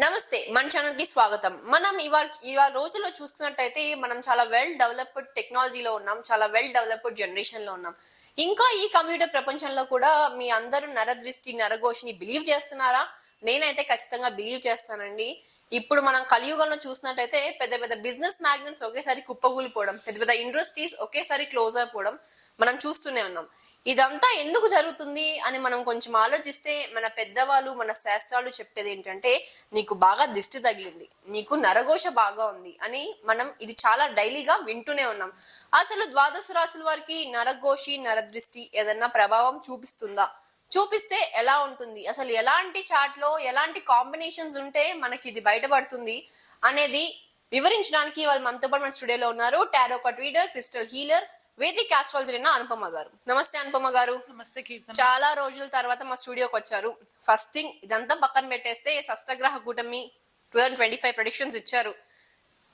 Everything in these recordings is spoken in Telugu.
నమస్తే మన ఛానల్కి స్వాగతం. మనం ఇవాళ ఇవాళ రోజుల్లో చూసుకున్నట్టయితే మనం చాలా వెల్ డెవలప్డ్ టెక్నాలజీలో ఉన్నాం చాలా వెల్ డెవలప్డ్ జనరేషన్లో ఉన్నాం. ఇంకా ఈ కంప్యూటర్ ప్రపంచంలో కూడా మీ అందరూ నరదృష్టి నరఘోషిని బిలీవ్ చేస్తున్నారా? నేనైతే ఖచ్చితంగా బిలీవ్ చేస్తానండి. ఇప్పుడు మనం కలియుగంలో చూసినట్టయితే పెద్ద పెద్ద బిజినెస్ మ్యాగ్నెట్స్ ఒకేసారి కుప్పకూలిపోవడం పెద్ద పెద్ద ఇండస్ట్రీస్ ఒకేసారి క్లోజ్ అయిపోవడం మనం చూస్తూనే ఉన్నాం. ఇదంతా ఎందుకు జరుగుతుంది అని మనం కొంచెం ఆలోచిస్తే మన పెద్దవాళ్ళు మన శాస్త్రాలు చెప్పేది ఏంటంటే నీకు బాగా దిష్టి తగిలింది నీకు నరఘోష బాగా ఉంది అని మనం ఇది చాలా డైలీగా వింటూనే ఉన్నాం. అసలు ద్వాదశ రాశుల వారికి నరఘోషి నరదృష్టి ఏదన్నా ప్రభావం చూపిస్తుందా? చూపిస్తే ఎలా ఉంటుంది? అసలు ఎలాంటి చాట్లో ఎలాంటి కాంబినేషన్స్ ఉంటే మనకి ఇది బయటపడుతుంది అనేది వివరించడానికి వాళ్ళు మనతో పాటు మన స్టూడియోలో ఉన్నారు. Tarot card reader crystal healer Vedic astrologer అయిన అనుపమ గారు. నమస్తే అనుపమ గారు. నమస్తే చాలా రోజుల తర్వాత మా స్టూడియోకి వచ్చారు. ఫస్ట్ థింగ్ ఇదంతా పక్కన పెట్టేస్తే షష్టగ్రహ కూటమి two thousand twenty five predictions ఇచ్చారు.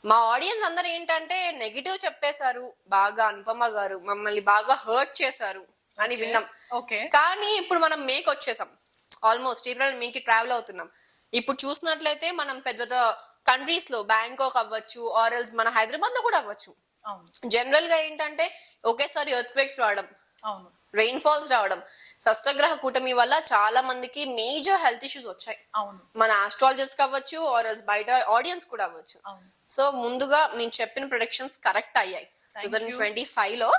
మా ఆడియన్స్ అందరు ఏంటంటే నెగిటివ్ చెప్పేశారు. బాగా అనుపమ గారు మమ్మల్ని బాగా హర్ట్ చేశారు అని విన్నాం. ఓకే. కానీ ఇప్పుడు మనం మేక్ వచ్చేసాం. ఆల్మోస్ట్ ఏప్రిల్ మేకి ట్రావెల్ అవుతున్నాం. ఇప్పుడు చూసినట్లయితే మనం పెద్ద పెద్ద కంట్రీస్లో బ్యాంకాక్ అవ్వచ్చు ఆర్ఎల్స్ మన హైదరాబాద్లో కూడా అవ్వచ్చు. జనరల్గా ఏంటంటే ఒకేసారి ఎర్త్ క్వేక్స్ రావడం రెయిన్ ఫాల్స్ రావడం షష్టగ్రహ కూటమి వల్ల చాలా మందికి మేజర్ హెల్త్ ఇష్యూస్ వచ్చాయి. అవును. మన ఆస్ట్రాలజర్స్ కావచ్చు ఆర్ బయట ఆడియన్స్ కూడా అవ్వచ్చు. సో ముందుగా మేము చెప్పిన ప్రొడక్షన్స్ కరెక్ట్ అయ్యాయి. Two thousand. ట్వంటీ ఫైవ్లో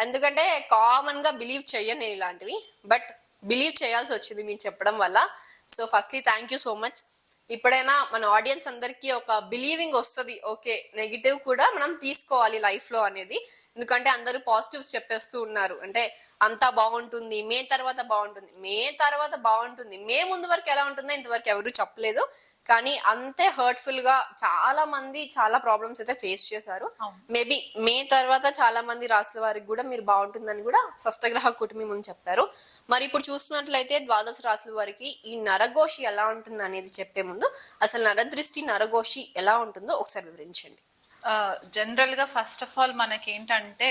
ఎందుకంటే కామన్గా బిలీవ్ చెయ్యను నేను ఇలాంటివి బట్ బిలీవ్ చేయాల్సి వచ్చింది మీరు చెప్పడం వల్ల. So firstly thank you so much ఇప్పుడైనా మన ఆడియన్స్ అందరికీ ఒక బిలీవింగ్ వస్తుంది. ఓకే నెగిటివ్ కూడా మనం తీసుకోవాలి లైఫ్లో అనేది. ఎందుకంటే అందరూ పాజిటివ్స్ చెప్పేస్తూ ఉన్నారు. అంటే అంతా బాగుంటుంది మే తర్వాత బాగుంటుంది. మే తర్వాత బాగుంటుంది. మే ముందు వరకు ఎలా ఉంటుందో ఇంతవరకు ఎవరు చెప్పలేదు. కానీ అంతే హర్ట్ఫుల్గా చాలా మంది చాలా ప్రాబ్లమ్స్ అయితే ఫేస్ చేశారు. మేబీ మే తర్వాత చాలా మంది రాసుల వారికి కూడా మీరు బాగుంటుందని కూడా షష్టగ్రహ కుటుంబం ముందు చెప్పారు. మరి ఇప్పుడు చూస్తున్నట్లయితే ద్వాదశ రాసుల వారికి ఈ నరఘోషి ఎలా ఉంటుంది అనేది చెప్పే ముందు అసలు నరదృష్టి నరఘోషి ఎలా ఉంటుందో ఒకసారి వివరించండి. జనరల్గా ఫస్ట్ ఆఫ్ ఆల్ మనకి ఏంటంటే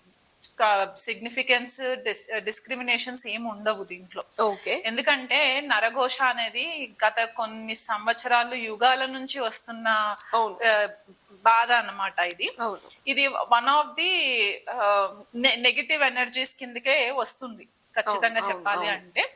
సిగ్నిఫికెన్స్ డిస్క్రిమినేషన్స్ ఏమి ఉండవు దీంట్లో. ఓకే. ఎందుకంటే నరఘోష అనేది గత కొన్ని సంవత్సరాలు యుగాల నుంచి వస్తున్న బాధ అన్నమాట ఇది. ఇది one of the negative energies కిందకే వస్తుంది. ఖచ్చితంగా చెప్పాలి. అంటే.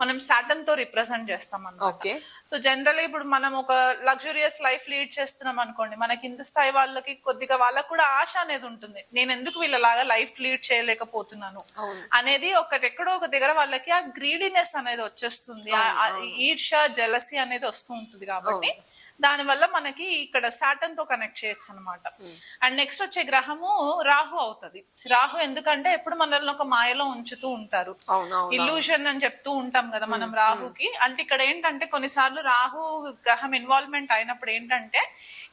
మనం సాటన్తో రిప్రజెంట్ చేస్తాం అన్నమాట ఓకే సో జనరల్ ఇప్పుడు మనం ఒక లగ్జూరియస్ లైఫ్ లీడ్ చేస్తున్నాం అనుకోండి మన కింద స్థాయి వాళ్ళకి కొద్దిగా వాళ్ళకు కూడా ఆశ అనేది ఉంటుంది. నేను ఎందుకు వీళ్ళలాగా లైఫ్ లీడ్ చేయలేకపోతున్నాను. అనేది ఒకటి ఎక్కడో ఒక దగ్గర వాళ్ళకి ఆ గ్రీడీనెస్ అనేది వచ్చేస్తుంది. ఈర్ష జలసి అనేది వస్తూ ఉంటుంది కాబట్టి దాని వల్ల మనకి ఇక్కడ సాటన్తో కనెక్ట్ చేయొచ్చు అనమాట అండ్ నెక్స్ట్ వచ్చే గ్రహము రాహు అవుతది. రాహు ఎందుకంటే ఎప్పుడు మనల్ని ఒక మాయలో ఉంచుతూ ఉంటారు. ఇల్యూషన్ అని చెప్తూ ఉంటాం కదా మనం రాహుకి. అంటే ఇక్కడ ఏంటంటే కొన్నిసార్లు రాహు గ్రహం ఇన్వాల్వ్మెంట్ అయినప్పుడు ఏంటంటే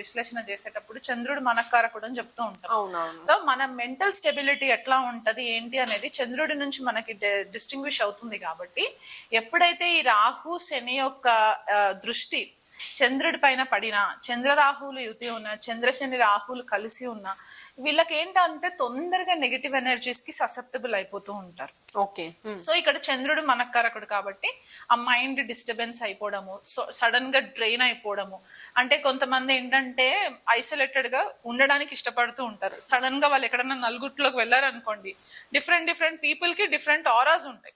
విశ్లేషణ చేసేటప్పుడు చంద్రుడు మనకారకుడు అని చెప్తూ ఉంటాం. సో మన మెంటల్ స్టెబిలిటీ ఎట్లా ఉంటది ఏంటి అనేది చంద్రుడి నుంచి మనకి డిస్టింగ్విష్ అవుతుంది కాబట్టి ఎప్పుడైతే ఈ రాహు శని యొక్క దృష్టి చంద్రుడి పైన పడినా చంద్ర రాహువులు యుతి ఉన్న చంద్రశని రాహువులు కలిసి ఉన్న వీళ్ళకి ఏంటంటే తొందరగా నెగిటివ్ ఎనర్జీస్కి ససెప్టబుల్ అయిపోతూ ఉంటారు. ఓకే. సో ఇక్కడ చంద్రుడు మనకారకుడు కాబట్టి ఆ మైండ్ డిస్టర్బెన్స్ అయిపోవడము సో సడన్గా డ్రైన్ అయిపోవడము. అంటే కొంతమంది ఏంటంటే ఐసోలేటెడ్గా ఉండడానికి ఇష్టపడుతూ ఉంటారు. సడన్గా వాళ్ళు ఎక్కడన్నా నలుగుట్లోకి వెళ్ళారనుకోండి డిఫరెంట్ డిఫరెంట్ పీపుల్కి డిఫరెంట్ ఆరాస్ ఉంటాయి.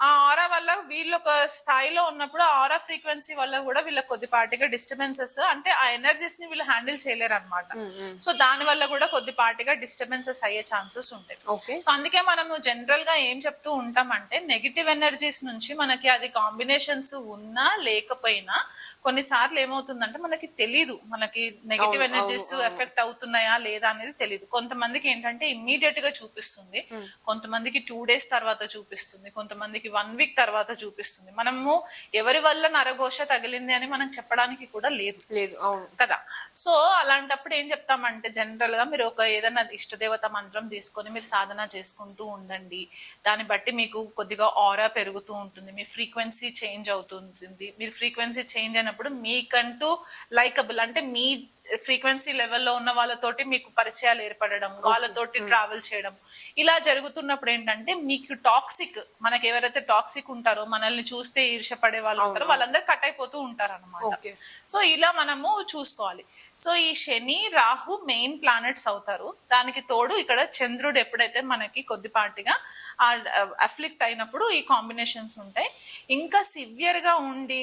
ఆ ఆరా వల్ల వీళ్ళు ఒక స్థాయిలో ఉన్నప్పుడు ఆ ఆరా ఫ్రీక్వెన్సీ వల్ల కూడా వీళ్ళకి కొద్దిపాటిగా డిస్టర్బెన్సెస్ అంటే ఆ ఎనర్జీస్ని వీళ్ళు హ్యాండిల్ చేయలేరు అనమాట సో దాని వల్ల కూడా కొద్దిపాటిగా డిస్టర్బెన్సెస్ అయ్యే ఛాన్సెస్ ఉంటాయి. ఓకే. సో అందుకే మనము జనరల్గా ఏం చెప్తూ ఉంటామంటే నెగిటివ్ ఎనర్జీస్ నుంచి మనకి అది కాంబినేషన్స్ ఉన్నా లేకపోయినా కొన్నిసార్లు ఏమవుతుందంటే మనకి తెలీదు. మనకి నెగిటివ్ ఎనర్జీస్. ఎఫెక్ట్ అవుతున్నాయా లేదా అనేది తెలియదు కొంతమందికి ఏంటంటే ఇమ్మీడియట్గా చూపిస్తుంది. కొంతమందికి టూ డేస్ తర్వాత చూపిస్తుంది. కొంతమందికి వన్ వీక్ తర్వాత చూపిస్తుంది. మనము ఎవరి వల్ల నరఘోష తగిలింది అని మనం చెప్పడానికి కూడా లేదు. లేదు కదా? సో అలాంటప్పుడు ఏం చెప్తామంటే జనరల్గా మీరు ఒక ఏదైనా ఇష్టదేవత మంత్రం తీసుకొని మీరు సాధన చేసుకుంటూ ఉండండి. దాన్ని బట్టి మీకు కొద్దిగా ఆరా పెరుగుతూ ఉంటుంది మీ ఫ్రీక్వెన్సీ చేంజ్ అవుతుంటుంది మీరు ఫ్రీక్వెన్సీ చేంజ్ అయినప్పుడు మీకంటూ లైకబుల్ అంటే మీ ఫ్రీక్వెన్సీ లెవెల్లో ఉన్న వాళ్ళతోటి మీకు పరిచయాలు ఏర్పడడం వాళ్ళతోటి ట్రావెల్ చేయడం. ఇలా జరుగుతున్నప్పుడు ఏంటంటే మీకు టాక్సిక్ మనకి ఎవరైతే టాక్సిక్ ఉంటారో మనల్ని చూస్తే ఈర్షపడే వాళ్ళు ఉంటారో వాళ్ళందరూ కట్ అయిపోతూ ఉంటారు అనమాట సో ఇలా మనము చూసుకోవాలి. సో ఈ శని రాహు మెయిన్ ప్లానెట్స్ అవుతారు. దానికి తోడు ఇక్కడ చంద్రుడు ఎప్పుడైతే మనకి కొద్దిపాటిగా అఫ్లిక్ట్ అయినప్పుడు ఈ కాంబినేషన్స్ ఉంటాయి. ఇంకా సివియర్గా ఉండి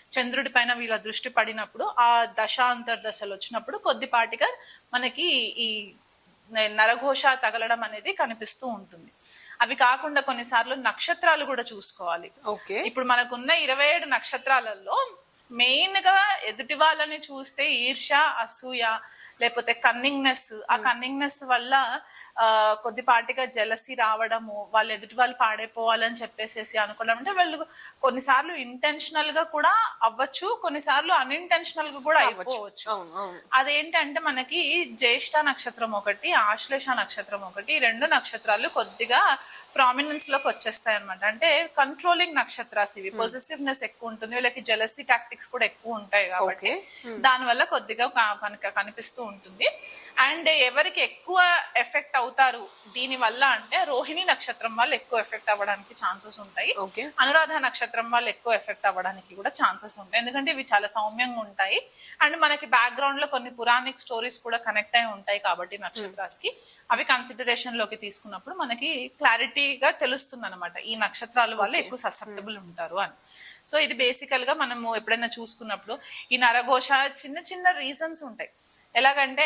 చంద్రుడి పైన వీళ్ళ దృష్టి పడినప్పుడు ఆ దశ అంతర్దశలు వచ్చినప్పుడు కొద్దిపాటిగా మనకి ఈ నరఘోష తగలడం అనేది కనిపిస్తూ ఉంటుంది. అవి కాకుండా కొన్నిసార్లు నక్షత్రాలు కూడా చూసుకోవాలి. ఓకే. ఇప్పుడు మనకున్న ఇరవై ఏడు నక్షత్రాలలో మెయిన్గా ఎదుటి వాళ్ళని చూస్తే ఈర్ష అసూయ లేకపోతే కన్నింగ్నెస్ ఆ కన్నింగ్నెస్ వల్ల ఆ, కొద్దిపాటిగా జలసి రావడము వాళ్ళు ఎదుటి వాళ్ళు పాడైపోవాలని చెప్పేసేసి అనుకోవడం. అంటే వాళ్ళు కొన్నిసార్లు ఇంటెన్షనల్గా కూడా అవ్వచ్చు కొన్నిసార్లు అన్ఇంటెన్షనల్గా కూడా అయిపోవచ్చు. అదేంటంటే మనకి జ్యేష్ఠ నక్షత్రం ఒకటి ఆశ్లేష నక్షత్రం ఒకటి రెండు నక్షత్రాలు కొద్దిగా ప్రామినెన్స్లోకి వచ్చేస్తాయి అనమాట అంటే కంట్రోలింగ్ నక్షత్రాస్ ఇవి. పొజిటివ్నెస్ ఎక్కువ ఉంటుంది. వీళ్ళకి జెలసీ టాక్టిక్స్ కూడా ఎక్కువ ఉంటాయి కాబట్టి దాని వల్ల కొద్దిగా కనుక కనిపిస్తూ ఉంటుంది. అండ్ ఎవరికి ఎక్కువ ఎఫెక్ట్ అవుతారు దీని వల్ల అంటే రోహిణి నక్షత్రం వాళ్ళు ఎక్కువ ఎఫెక్ట్ అవ్వడానికి ఛాన్సెస్ ఉంటాయి. అనురాధ నక్షత్రం వాళ్ళు ఎక్కువ ఎఫెక్ట్ అవ్వడానికి కూడా ఛాన్సెస్ ఉంటాయి. ఎందుకంటే ఇవి చాలా సౌమ్యంగా ఉంటాయి. అండ్ మనకి బ్యాక్గ్రౌండ్లో కొన్ని పురాణిక్ స్టోరీస్ కూడా కనెక్ట్ అయి ఉంటాయి కాబట్టి నక్షత్రాస్కి అవి కన్సిడరేషన్లోకి తీసుకున్నప్పుడు మనకి క్లారిటీగా తెలుస్తుంది అనమాట ఈ నక్షత్రాల వల్ల ఎక్కువ ససెప్టబుల్ ఉంటారు అని. సో ఇది బేసికల్గా మనము ఎప్పుడైనా చూసుకున్నప్పుడు ఈ నరఘోష చిన్న చిన్న రీజన్స్ ఉంటాయి. ఎలాగంటే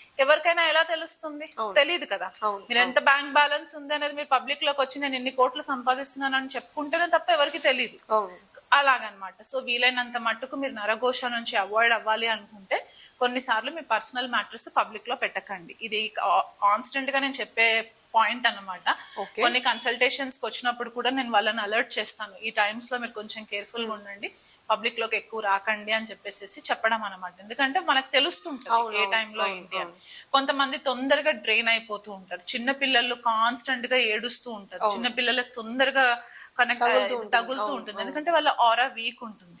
ఎవరికైనా ఎలా తెలుస్తుంది? తెలియదు కదా. మీరు ఎంత బ్యాంక్ బ్యాలెన్స్ ఉంది అనేది మీరు పబ్లిక్లోకి వచ్చి నేను ఇన్ని కోట్లు సంపాదిస్తున్నాను అని చెప్పుకుంటేనే తప్ప ఎవరికి తెలియదు అలాగనమాట. సో వీలైనంత మట్టుకు మీరు నరఘోష నుంచి అవాయిడ్ అవ్వాలి అనుకుంటే కొన్నిసార్లు మీ పర్సనల్ మ్యాటర్స్ పబ్లిక్లో పెట్టకండి. ఇది కాన్స్టెంట్గా నేను చెప్పే పాయింట్ అన్నమాట. Okay. కొన్ని కన్సల్టేషన్స్ వచ్చినప్పుడు కూడా నేను వాళ్ళని అలర్ట్ చేస్తాను. ఈ టైమ్స్లో మీరు కొంచెం కేర్ఫుల్గా ఉండండి. పబ్లిక్లోకి ఎక్కువ రాకండి అని చెప్పేసి చెప్పడం అనమాట ఎందుకంటే మనకు తెలుస్తుంటది ఏ టైంలో ఏంటి అని. కొంతమంది తొందరగా డ్రైన్ అయిపోతూ ఉంటారు. చిన్న పిల్లలు కాన్స్టెంట్గా ఏడుస్తూ ఉంటారు. చిన్న పిల్లలకు తొందరగా కనెక్ట్ తగులుతూ ఉంటుంది. ఎందుకంటే వాళ్ళ ఆరా వీక్ ఉంటుంది.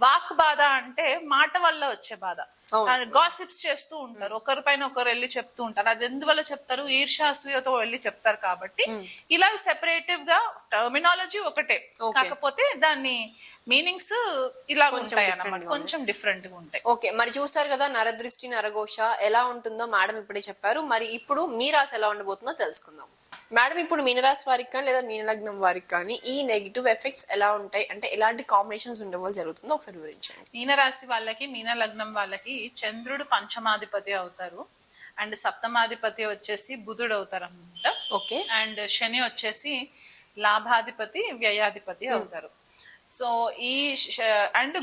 వాక్ బాధ అంటే మాట వల్ల వచ్చే బాధ. గాసిప్స్ చేస్తూ ఉంటారు. ఒకరి పైన ఒకరు వెళ్ళి చెప్తూ ఉంటారు. అది ఎందువల్ల చెప్తారు? ఈర్షాసూయతో వెళ్ళి చెప్తారు కాబట్టి ఇలా సెపరేటివ్గా టర్మినాలజీ ఒకటే. కాకపోతే దాన్ని మీనింగ్స్ ఇలా కొంచెం ఉంటాయి అన్నమాట కొంచెం డిఫరెంట్గా ఉంటాయి. ఓకే మరి చూస్తారు కదా నరదృష్టి నరఘోష ఎలా ఉంటుందో మేడం ఇప్పుడే చెప్పారు. మరి ఇప్పుడు మీ రాశి ఎలా ఉండబోతుందో తెలుసుకుందాం. మేడం ఇప్పుడు మీనరాశి వారికి కానీ లేదా మీనలగ్నం వారికి కానీ ఈ నెగిటివ్ ఎఫెక్ట్స్ ఎలా ఉంటాయి? అంటే ఎలాంటి కాంబినేషన్స్ ఉండడం వల్ల జరుగుతుందో ఒకసారి వివరించండి. మీనరాశి వాళ్ళకి మీన లగ్నం వాళ్ళకి చంద్రుడు పంచమాధిపతి అవుతారు. అండ్ సప్తమాధిపతి వచ్చేసి బుధుడు అవుతారు అనమాట ఓకే. అండ్ శని వచ్చేసి లాభాధిపతి వ్యయాధిపతి అవుతారు. సో ఈ అండ్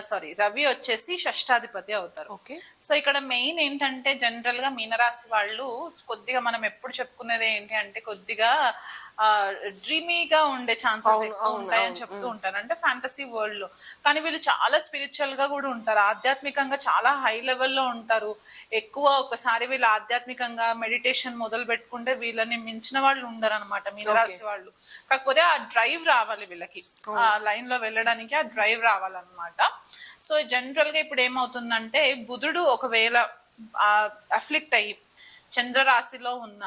సారీ రవి వచ్చేసి షష్టాధిపతి అవుతారు. ఓకే. సో ఇక్కడ మెయిన్ ఏంటంటే జనరల్గా మీనరాశి వాళ్ళు కొద్దిగా మనం ఎప్పుడు చెప్పుకునేది ఏంటి అంటే కొద్దిగా డ్రీమీగా ఉండే ఛాన్సెస్ ఎక్కువ ఉంటాయని చెప్తూ ఉంటారు. అంటే ఫ్యాంటసీ వరల్డ్లో. కానీ వీళ్ళు చాలా స్పిరిచువల్గా కూడా ఉంటారు. ఆధ్యాత్మికంగా చాలా హై లెవెల్లో ఉంటారు. ఎక్కువ ఒకసారి వీళ్ళు ఆధ్యాత్మికంగా మెడిటేషన్ మొదలు పెట్టుకుంటే వీళ్ళని మించిన వాళ్ళు ఉండరు అనమాట మీనరాశి వాళ్ళు. కాకపోతే ఆ డ్రైవ్ రావాలి వీళ్ళకి. ఆ లైన్లో వెళ్ళడానికి ఆ డ్రైవ్ రావాలన్నమాట. సో జనరల్గా ఇప్పుడు ఏమవుతుందంటే బుధుడు ఒకవేళ అఫ్లిక్ట్ అయ్యి చంద్ర రాశిలో ఉన్న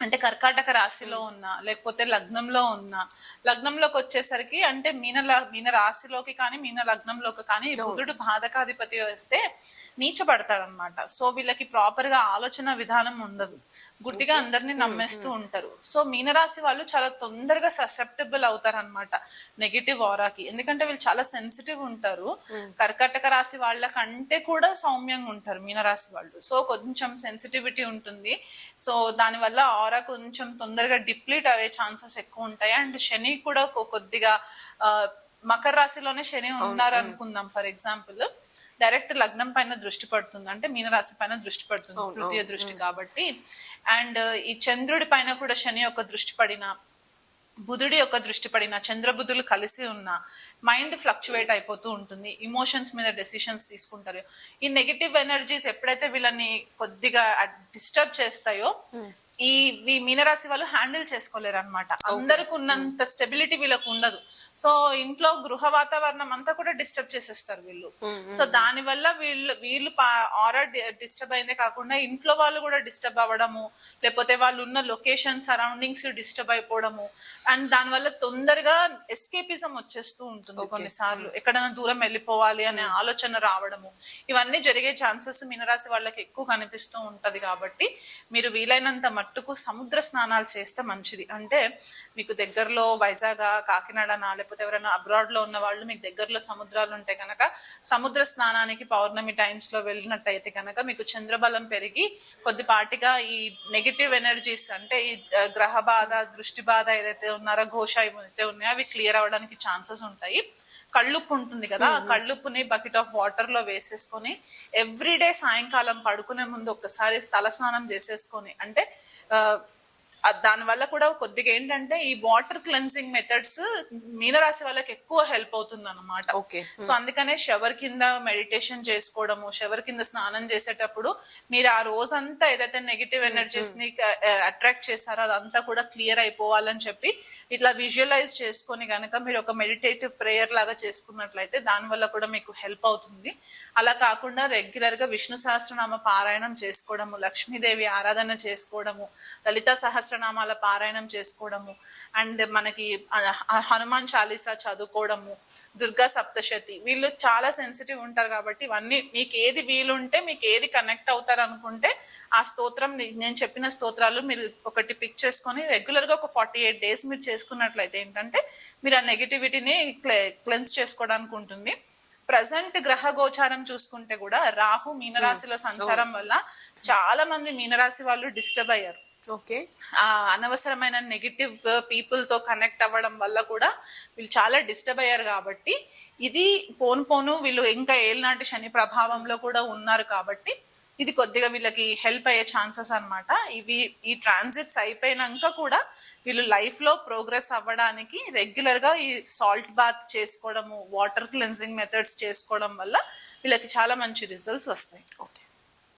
అంటే కర్కాటక రాశిలో ఉన్నా లేకపోతే లగ్నంలో ఉన్నా లగ్నంలోకి వచ్చేసరికి అంటే మీన మీన రాశిలోకి కానీ మీన లగ్నంలోకి కానీ బుధుడు బాధకాధిపతి వస్తే నీచపడతాడనమాట. సో వీళ్ళకి ప్రాపర్గా ఆలోచన విధానం ఉండదు. గుడ్డిగా అందరినీ నమ్మేస్తూ ఉంటారు. సో మీనరాశి వాళ్ళు చాలా తొందరగా ససెప్టబుల్ అవుతారు అనమాట నెగిటివ్ ఆరాకి ఎందుకంటే వీళ్ళు చాలా సెన్సిటివ్ ఉంటారు. కర్కాటక రాశి వాళ్ళకంటే కూడా సౌమ్యంగా ఉంటారు మీనరాశి వాళ్ళు. సో కొంచెం సెన్సిటివిటీ ఉంటుంది. సో దానివల్ల ఆరా కొంచెం తొందరగా డిప్లీట్ అయ్యే ఛాన్సెస్ ఎక్కువ ఉంటాయి. అండ్ శని కూడా కొద్దిగా మకర రాశిలోనే శని ఉన్నారు అనుకుందాం ఫర్ ఎగ్జాంపుల్ డైరెక్ట్ లగ్నం పైన దృష్టి పడుతుంది. అంటే మీనరాశి పైన దృష్టి పడుతుంది. తృతీయ దృష్టి కాబట్టి. అండ్ ఈ చంద్రుడి పైన కూడా శని యొక్క దృష్టి పడిన బుధుడి యొక్క దృష్టి పడిన చంద్రబుధులు కలిసి ఉన్న మైండ్ ఫ్లక్చువేట్ అయిపోతూ ఉంటుంది. ఇమోషన్స్ మీద డెసిషన్స్ తీసుకుంటారు. ఈ నెగిటివ్ ఎనర్జీస్ ఎప్పుడైతే వీళ్ళని కొద్దిగా డిస్టర్బ్ చేస్తాయో ఈ ఈ మీనరాశి వాళ్ళు హ్యాండిల్ చేసుకోలేరు అనమాట అందరికి ఉన్నంత స్టెబిలిటీ వీళ్ళకు ఉండదు. సో ఇంట్లో గృహ వాతావరణం అంతా కూడా డిస్టర్బ్ చేసేస్తారు వీళ్ళు. సో దాని వల్ల వీళ్ళు వీళ్ళు ఆరా డిస్టర్బ్ అయిందే కాకుండా ఇంట్లో వాళ్ళు కూడా డిస్టర్బ్ అవ్వడము లేకపోతే వాళ్ళు ఉన్న లొకేషన్ సరౌండింగ్స్ డిస్టర్బ్ అయిపోవడము. అండ్ దాని వల్ల తొందరగా ఎస్కేపిజం వచ్చేస్తూ ఉంటుంది కొన్నిసార్లు. ఎక్కడైనా దూరం వెళ్ళిపోవాలి అనే ఆలోచన రావడము. ఇవన్నీ జరిగే ఛాన్సెస్ మీనరాశి వాళ్ళకి ఎక్కువ కనిపిస్తూ ఉంటది కాబట్టి మీరు వీలైనంత మట్టుకు సముద్ర స్నానాలు చేస్తే మంచిది. అంటే మీకు దగ్గరలో వైజాగ్ కాకినాడనా లేకపోతే ఎవరైనా అబ్రాడ్లో ఉన్న వాళ్ళు మీకు దగ్గరలో సముద్రాలు ఉంటే కనుక సముద్ర స్నానానికి పౌర్ణమి టైమ్స్లో వెళ్ళినట్టయితే కనుక మీకు చంద్రబలం పెరిగి కొద్దిపాటిగా ఈ నెగిటివ్ ఎనర్జీస్ అంటే ఈ గ్రహ బాధ దృష్టి బాధ ఏదైతే ఉన్నారో ఘోష ఏవైతే ఉన్నాయో అవి క్లియర్ అవ్వడానికి ఛాన్సెస్ ఉంటాయి. కళ్ళుప్పు ఉంటుంది కదా ఆ కళ్ళుప్పుని బకెట్ ఆఫ్ వాటర్లో వేసేసుకొని ఎవ్రీడే సాయంకాలం పడుకునే ముందు ఒక్కసారి తల స్నానం చేసేసుకొని అంటే దాని వల్ల కూడా కొద్దిగా ఏంటంటే ఈ వాటర్ క్లెన్సింగ్ మెథడ్స్ మీనరాశి వాళ్ళకి ఎక్కువ హెల్ప్ అవుతుంది అనమాట ఓకే. సో అందుకనే షవర్ కింద మెడిటేషన్ చేసుకోవడము షవర్ కింద స్నానం చేసేటప్పుడు మీరు ఆ రోజంతా ఏదైతే నెగిటివ్ ఎనర్జీస్ని అట్రాక్ట్ చేశారో అదంతా కూడా క్లియర్ అయిపోవాలని చెప్పి ఇట్లా విజువలైజ్ చేసుకొని కనుక మీరు ఒక మెడిటేటివ్ ప్రేయర్ లాగా చేసుకున్నట్లయితే దాని వల్ల కూడా మీకు హెల్ప్ అవుతుంది. అలా కాకుండా రెగ్యులర్గా విష్ణు సహస్రనామ పారాయణం చేసుకోవడము లక్ష్మీదేవి ఆరాధన చేసుకోవడము లలిత సహస్రనామాల పారాయణం చేసుకోవడము అండ్ మనకి హనుమాన్ చాలీసా చదువుకోవడము దుర్గా సప్తశతి వీళ్ళు చాలా సెన్సిటివ్ ఉంటారు కాబట్టి ఇవన్నీ మీకు ఏది వీలుంటే మీకు ఏది కనెక్ట్ అవుతారు అనుకుంటే ఆ స్తోత్రం నేను చెప్పిన స్తోత్రాలు మీరు ఒకటి పిక్ చేసుకొని రెగ్యులర్గా ఒక ఫార్టీ ఎయిట్ డేస్ మీరు చేసుకున్నట్లయితే ఏంటంటే మీరు ఆ నెగిటివిటీని క్లెన్స్ చేసుకోవడానికి ఉంటుంది. ప్రజెంట్ గ్రహ గోచారం చూసుకుంటే కూడా రాహు మీనరాశిలో సంచారం వల్ల చాలా మంది మీనరాశి వాళ్ళు డిస్టర్బ్ అయ్యారు. ఓకే. ఆ అనవసరమైన నెగిటివ్ పీపుల్తో కనెక్ట్ అవ్వడం వల్ల కూడా వీళ్ళు చాలా డిస్టర్బ్ అయ్యారు కాబట్టి ఇది పోను పోను వీళ్ళు ఇంకా ఏళ్ళనాటి శని ప్రభావంలో కూడా ఉన్నారు కాబట్టి ఇది కొద్దిగా వీళ్ళకి హెల్ప్ అయ్యే ఛాన్సెస్ అన్నమాట. ఇవి ఈ ట్రాన్సిట్స్ అయిపోయినాక కూడా వీళ్ళు లైఫ్లో ప్రోగ్రెస్ అవ్వడానికి రెగ్యులర్గా ఈ సాల్ట్ బాత్ చేసుకోవడము వాటర్ క్లెన్సింగ్ మెథడ్స్ చేసుకోవడం వల్ల వీళ్ళకి చాలా మంచి రిజల్ట్స్ వస్తాయి. ఓకే.